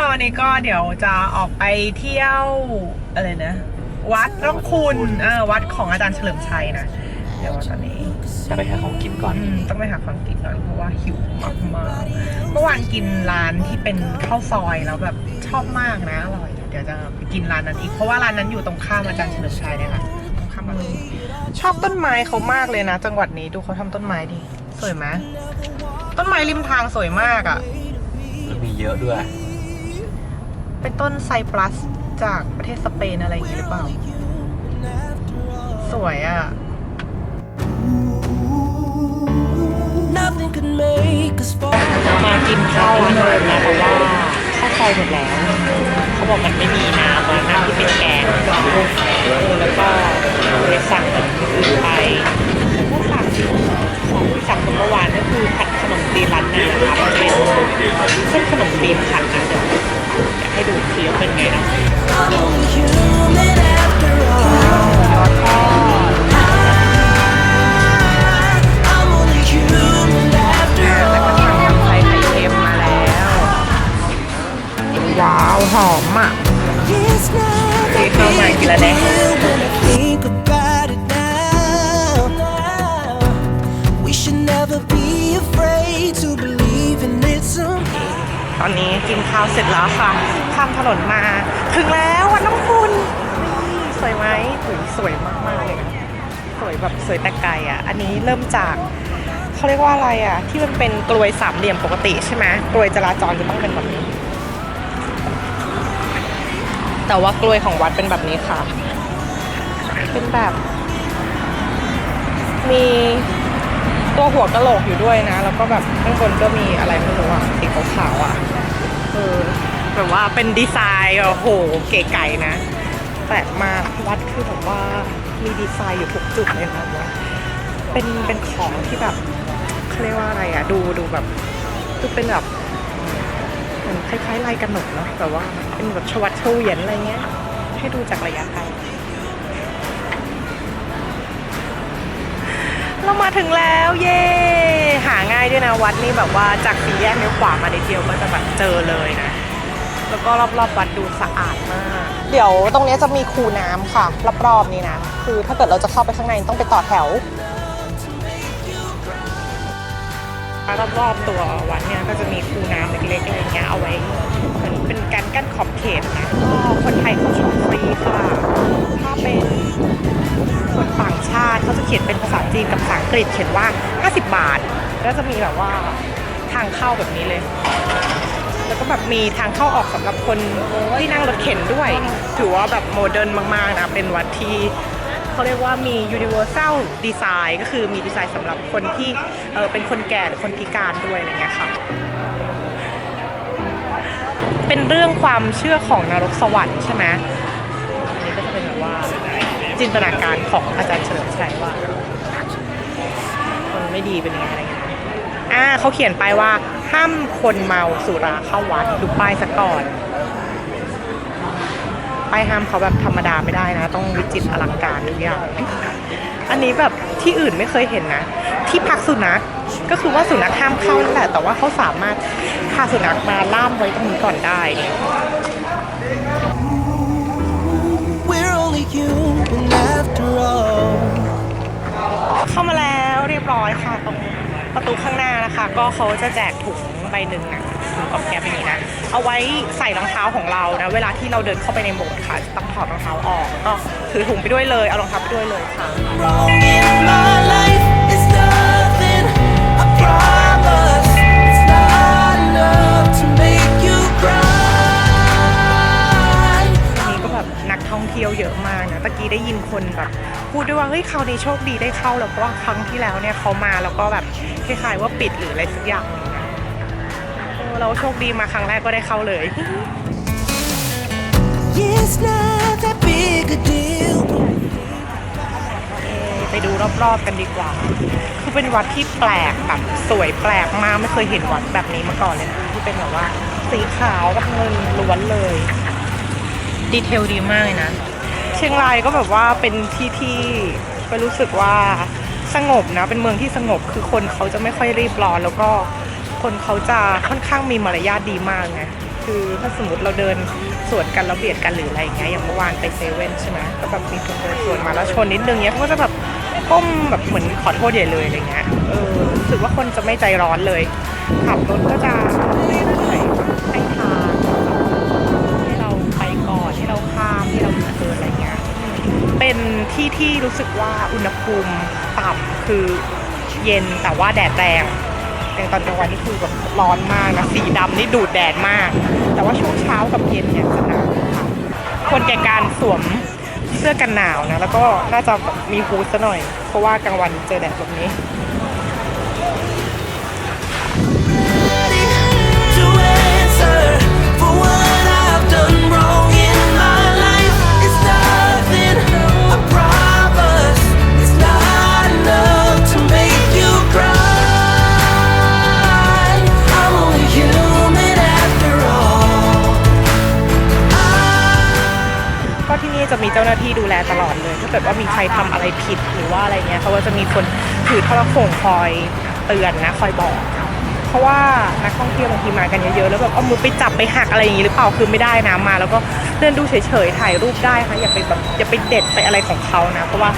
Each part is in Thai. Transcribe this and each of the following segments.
ตอนนี้ก็เดี๋ยวจะออกไปเที่ยวอะไรนะ วัดร่องคุณเออวัดของอาจารย์เฉลิมชัยนะ เดี๋ยวตอนนี้จะไปหาของกินก่อน อืมต้องไปหาของกินก่อนเพราะว่าหิวมากมากๆเมื่อวานกินร้านที่เป็นข้าวซอยแล้วแบบชอบมากนะอร่อย เดี๋ยวจะไปกินร้านนั้นอีกเพราะว่าร้านนั้นอยู่ตรงข้ามอาจารย์เฉลิมชัยเลยค่ะตรงข้ามมาเลยชอบต้นไม้เขามากเลยนะ จังหวัดนี้ดูเขาทำต้นไม้ดี สวยไหมต้นไม้ริมทางสวยมากอะแล้วมีเยอะด้วย เป็นต้นไซปรัสจากประเทศสเปนอะไรอย่างงี้หรือเปล่า สวยอะ Nothing could make us fall. มากินข้าวร้านเดิมนะเพราะว่าข้าวซอยหมดแล้ว เขาบอกมันไม่มีน้ำอะน้ำที่เป็นแกงเออแล้วก็เลยสั่งแบบอื่นไปก็สั่งของที่สั่งเมื่อวานก็คือผัดขนมจีนร้านนานะคะมันเป็นเส้นขนมจีนผัดนะเดี๋ยวอย ยอะเป็นไงนะว้าว หอมอะ It's เข้ามากินแล้วเนี่ย อนนี้กินข้าวเสร็จแล้วค่ะ ข้ามถนนมา ถึงแล้ววัดน้ำคุนี่สวยไหมสวยสวยมากมากๆเลยนะสวยแบบสวยแต่ไกลอะ อันนี้เริ่มจากเขาเรียกว่าอะไรอะ ที่มันเป็นกลวยสามเหลี่ยมปกติใช่ไหมกลวยจราจรจะต้องเป็นแบบนี้ แต่ว่ากลวยของวัดเป็นแบบนี้ค่ะ เป็นแบบ มี ตัวหัวกะโหลกอยู่ด้วยนะ แล้วก็แบบข้างบนก็มีอะไรไม่รู้อะสีขาวๆอะเออแบบว่าเป็นดีไซน์โอ้โหเก๋ไก่นะแปลกมากวัดคือแบบว่ามีดีไซน์อยู่ทุกจุดเลยนะว่าเป็นเป็นของที่แบบเขาเรียกว่าอะไรอะดูดูแบบดูเป็นแบบเหมือนคล้ายๆลายกระหนกเนาะแต่ว่าเป็นแบบชวัดเฉวียนอะไรเงี้ยให้ดูจากระยะไกล เรามาถึงแล้วเย่หาง่ายด้วยนะวัดนี่แบบว่าจากสี่แยกเลี้ยวขวามาในเดียวก็จะแบบเจอเลยนะ แล้วก็รอบๆวัดดูสะอาดมาก เดี๋ยวตรงนี้จะมีคูน้ำค่ะรอบๆนี้นะคือถ้าเกิดเราจะเข้าไปข้างในต้องไปต่อแถวรอบๆตัววัดเนี่ยก็จะมีคูน้ำเล็กๆอะไรเงี้ยเอาไว้เหมือนเป็นการกั้นขอบเขตนะ ขียนเป็นภาษาจีนกับภาษาอังกฤษเขียนว่า 50 บาทก็จะมีแบบว่าทางเข้าแบบนี้เลย แล้วก็แบบมีทางเข้าออกสำหรับคนที่นั่งรถเข็นด้วย ถือว่าแบบโมเดิร์นมาก ๆ นะ เป็นวัดที่เขาเรียกว่ามี universal design ก็คือมีดีไซน์สำหรับคนที่เออเป็นคนแก่หรือคนพิการด้วยอะไรเงี้ยค่ะ เป็นเรื่องความเชื่อของนรกสวรรค์ใช่ไหมอันนี้ก็จะเป็นแบบว่า จินตนาการของอาจารย์เฉลิมชัยว่าคนไม่ดีเป็นยังไงอะไรเงี้ยอ่าเขาเขียนไปว่าห้ามคนเมาสุราเข้าวัดดูป้ายซะก่อนป้ายห้ามเขาแบบธรรมดาไม่ได้นะ ต้องวิจิตรอลังการทุกอย่างอันนี้แบบที่อื่นไม่เคยเห็นนะ ที่พักสุนัขก็คือว่าสุนัขห้ามเข้านั่นแหละแต่ว่าเขาสามารถพาสุนัขมาล่ามไว้ตรงนี้ก่อนได้ เข้ามาแล้วเรียบร้อยค่ะตรงประตูข้างหน้านะคะ ก็เขาจะแจกถุงใบหนึ่งนะถุงกับแก๊บอย่างนี้นะ เอาไว้ใส่รองเท้าของเรานะ เวลาที่เราเดินเข้าไปในโบสถ์ค่ะต้องถอดรองเท้าออกก็ถือถุงไปด้วยเลย เอารองเท้าไปด้วยเลยค่ะ คราวนี้โชคดีได้เข้าแล้วเพราะว่าครั้งที่แล้วเนี่ยเขามาแล้วก็แบบคล้ายๆว่าปิดหรืออะไรสักอย่างหนึงนะเออเราโชคดีมาครั้งแรกก็ได้เข้าเลย It's not that big a deal. ไปดูรอบๆกันดีกว่า คือเป็นวัดที่แปลกแบบสวยแปลกมากไม่เคยเห็นวัดแบบนี้มาก่อนเลยนะที่เป็นแบบว่า สีขาวกับเงินล้วนเลย ดีเทลดีมากเลยนะ เชียงรายก็แบบว่าเป็นที่ที่ ไปรู้สึกว่าสงบนะเป็นเมืองที่สงบคือคนเขาจะไม่ค่อยรีบร้อนแล้วก็คนเขาจะค่อนข้างมีมารยาทดีมากไงคือถ้าสมมติเราเดินสวนกันแล้วเบียดกันหรืออะไรอย่างเงี้ยอย่างเมื่อวานไปเซเว่นใช่ไหมก็แบบมีคนเดินสวนมาแล้วชนนิดนึงเนี้ยเขาก็จะแบบก้มแบบเหมือนขอโทษใหญ่เลยอะไรเงี้ยเออรู้สึกว่าคนจะไม่ใจร้อนเลยขับรถก็จะเรื่อยๆ เป็นที่ที่รู้สึกว่าอุณหภูมิต่ำคือเย็นแต่ว่าแดดแรงอย่างตอนกลางวันนี่คือแบบร้อนมากนะสีดำนี่ดูดแดดมาก แต่ว่าช่วงเช้ากับเย็นเนี่ยจะหนาวค่ะควรแก่การสวมเสื้อกันหนาวนะ แล้วก็น่าจะแบบมีฮูดซะหน่อย เพราะว่ากลางวันเจอแดดแบบนี้าที่ดูแลตลอดเลย ถ้าเกิดว่ามีใครทำอะไรผิดหรือว่าอะไรเงี้ยเขาก็จะมีคนถือโทรโขงคอยเตือนนะคอยบอก เพราะว่านักท่องเที่ยวบางทีมากันเยอะๆแล้วแบบเอามือไปจับไปหักอะไรอย่างงี้หรือเปล่าคือไม่ได้นะมา แล้วก็เดินดูเฉยๆถ่ายรูปได้ค่ะอย่าไปแบบอย่าไปเด็ดไปอะไรของเขานะ เพราะว่า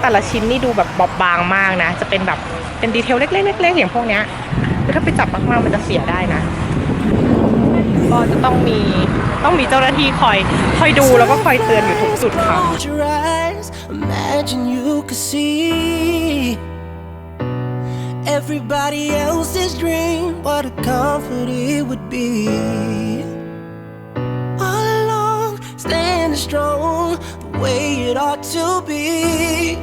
แต่ละชิ้นนี่ดูแบบบอบบางมากนะ จะเป็นแบบเป็นดีเทลเล็กๆเล็กๆอย่างพวกเนี้ยถ้าไปจับมากๆมันจะเสียได้นะ ก็จะต้องมีต้องมีเจ้าหน้าที่คอยคอยดูแล้วก็คอยเตือนอยู่ทุกจุดค่ะ imagine you could see everybody else's dream. What a comfort it would be. All along, standing strong, the way it ought to be.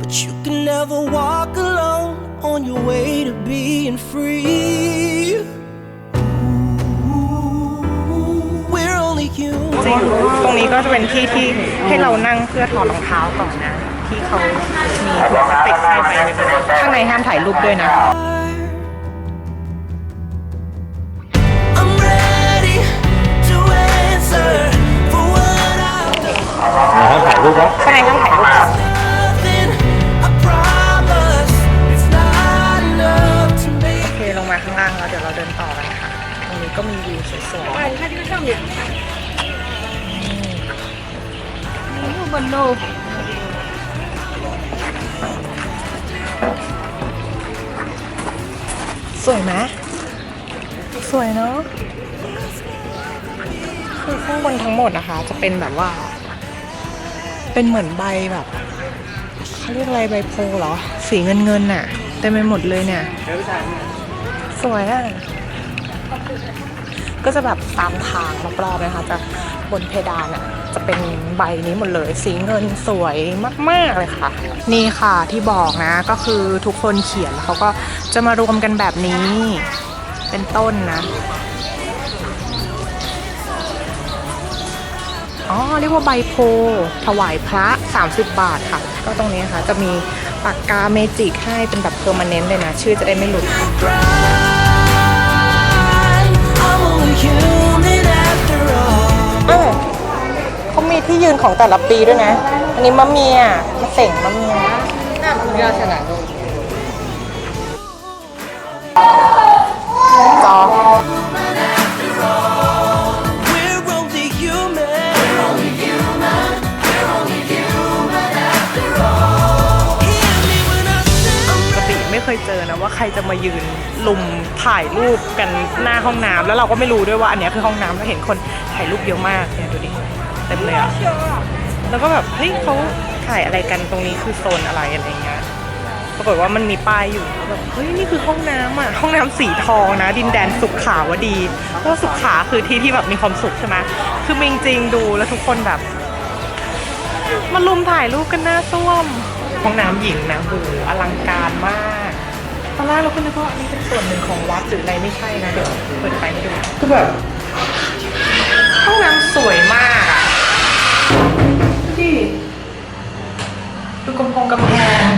But you can never walk alone on your way to being free. จะอยู่ตรงนี้ก็จะเป็นที่ที่ให้เรานั่งเพื่อถอดรองเท้าก่อนนะ ที่เขามีถุงพลาสติกให้ไปข้างในห้ามถ่ายรูปด้วยนะ I'm ready to answer for what I've done. ห้ามถ่ายรูปแล้วข้างในห้ามถ่ายรูปก่อน Nothing, I promise. It's not enough to โอ make เคลงมาข้างล่างแล้วเดี๋ยวเราเดินต่อกันค่ะ ตรงนี้ก็มีวิวสวยๆ สวยไหมสวยเนาะคือข้างบนทั้งหมดนะคะ จะเป็นแบบว่า เป็นเหมือนใบแบบเขาเรียกอะไรใบโพเหรอ สีเงินเงินๆน่ะเต็มไปหมดเลยเนี่ย สวยอะ ก็จะแบบตามทางรอบๆนะคะจะบนเพดานอะจะเป็นใบนี้หมดเลยสีเงินสวยมากๆเลยค่ะ นี่ค่ะที่บอกนะก็คือทุกคนเขียนแล้วเขาก็จะมารวมกันแบบนี้ เป็นต้นนะอ๋อเรียกว่าใบโพถวายพระ 30 บาทค่ะ ก็ตรงนี้นะคะจะมีปากกาเมจิกให้เป็นแบบเพอร์มาเนนต์เลยนะ ชื่อจะได้ไม่หลุด cry. I'm only human after all. เออเขามีที่ยืนของแต่ละปีด้วยนะ อันนี้มะเมียมะเส็งมะเมียน่ามะเมียชนะดูจอ We're only human. We're only human. We're only human after all. Hear me when I say ปกติไม่เคยเจอนะว่าใครจะมายืนลุม ถ่ายรูปกันหน้าห้องน้ำแล้วเราก็ไม่รู้ด้วยว่าอันเนี้ยคือห้องน้ำแล้วเห็นคนถ่ายรูปเยอะมากเนี่ยดูดิเต็มเลยอะแล้วก็แบบเฮ้ยเขาถ่ายอะไรกันตรงนี้คือโซนอะไรอะไรเงี้ยปรากฏว่ามันมีป้ายอยู่แบบเฮ้ยนี่คือห้องน้ำอะห้องน้ำสีทองนะ ดินแดนสุขขาวดีเพราะสุขขาคือที่ที่แบบมีความสุขใช่ไหมคือมีจริงๆดูแล้วทุกคนแบบมาลุมถ่ายรูปกันหน้าส้วมห้องน้ำหญิงนะโหอลังการมาก ตอนแรกเราก็นึกว่าอันนี้เป็นส่วนหนึ่งของวัดหรืออะไรไม่ใช่นะเดี๋ยวเปิดไปให้ดูคือแบบห้องน้ำสวยมากอะดูดิดูกำแพงกำแพง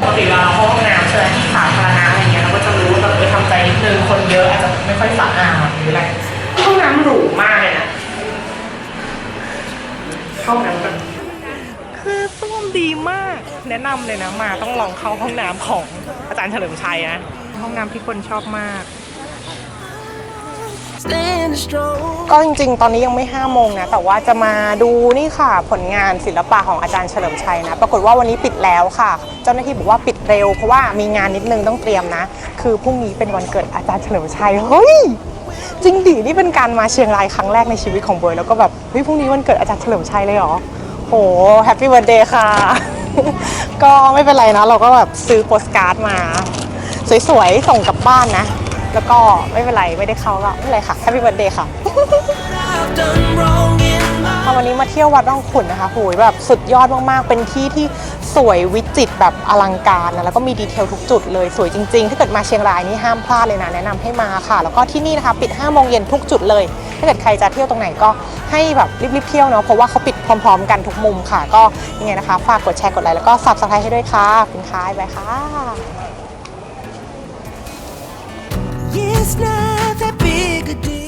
ปกติเราเข้าห้องน้ำใช่ไหมที่สาธารณะอะไรเงี้ยเราก็จะรู้ว่าแบบเออทำใจนิดนึงคนเยอะอาจจะไม่ค่อยสะอาดหรืออะไรห้องน้ำหรูมากเลยนะห้องน้ำแบบคือส้วมดีมาก แนะนำเลยนะมาต้องลองเข้าห้องน้ำของ อาจารย์เฉลิมชัยนะ ห้องน้ำที่คนชอบมาก strong. ก็จริง ๆ ตอนนี้ยังไม่5โมงนะ แต่ว่าจะมาดูนี่ค่ะผลงานศิลปะของอาจารย์เฉลิมชัยนะ ปรากฏว่าวันนี้ปิดแล้วค่ะ เจ้าหน้าที่บอกว่าปิดเร็วเพราะว่ามีงานนิดนึงต้องเตรียมนะ คือพรุ่งนี้เป็นวันเกิดอาจารย์เฉลิมชัย เฮ้ย จริงดินี่เป็นการมาเชียงรายครั้งแรกในชีวิตของเบยแล้วก็แบบเฮ้ยพรุ่งนี้วันเกิดอาจารย์เฉลิมชัยเลยเหรอ โห แฮปปี้วันเดย์ค่ะ ก็ไม่เป็นไรนะ เราก็แบบซื้อโปสการ์ดมา สวยๆ ส่งกลับบ้านนะ แล้วก็ไม่เป็นไรไม่ได้เข้าก็ไม่เป็นไรค่ะแฮปปี้วันเดย์ค่ะวันนี้มาเที่ยววัดร่องขุนนะคะโหยแบบสุดยอดมากๆ เป็นที่ที่ สวยวิจิตรแบบอลังการนะแล้วก็มีดีเทลทุกจุดเลยสวยจริงๆ ถ้าเกิดมาเชียงรายนี่ห้ามพลาดเลยนะแนะนำให้มาค่ะ แล้วก็ที่นี่นะคะปิด5โมงเย็นทุกจุดเลย ถ้าเกิดใครจะเที่ยวตรงไหนก็ให้แบบรีบๆเที่ยวเนาะเพราะว่าเขาปิดพร้อม ๆ กันทุกมุมค่ะ ก็ยังไงนะคะฝากกดแชร์กดไลค์แล้วก็ซับสไครต์ให้ด้วยค่ะคุณค่ะบ๊ายบายค่ะ It's not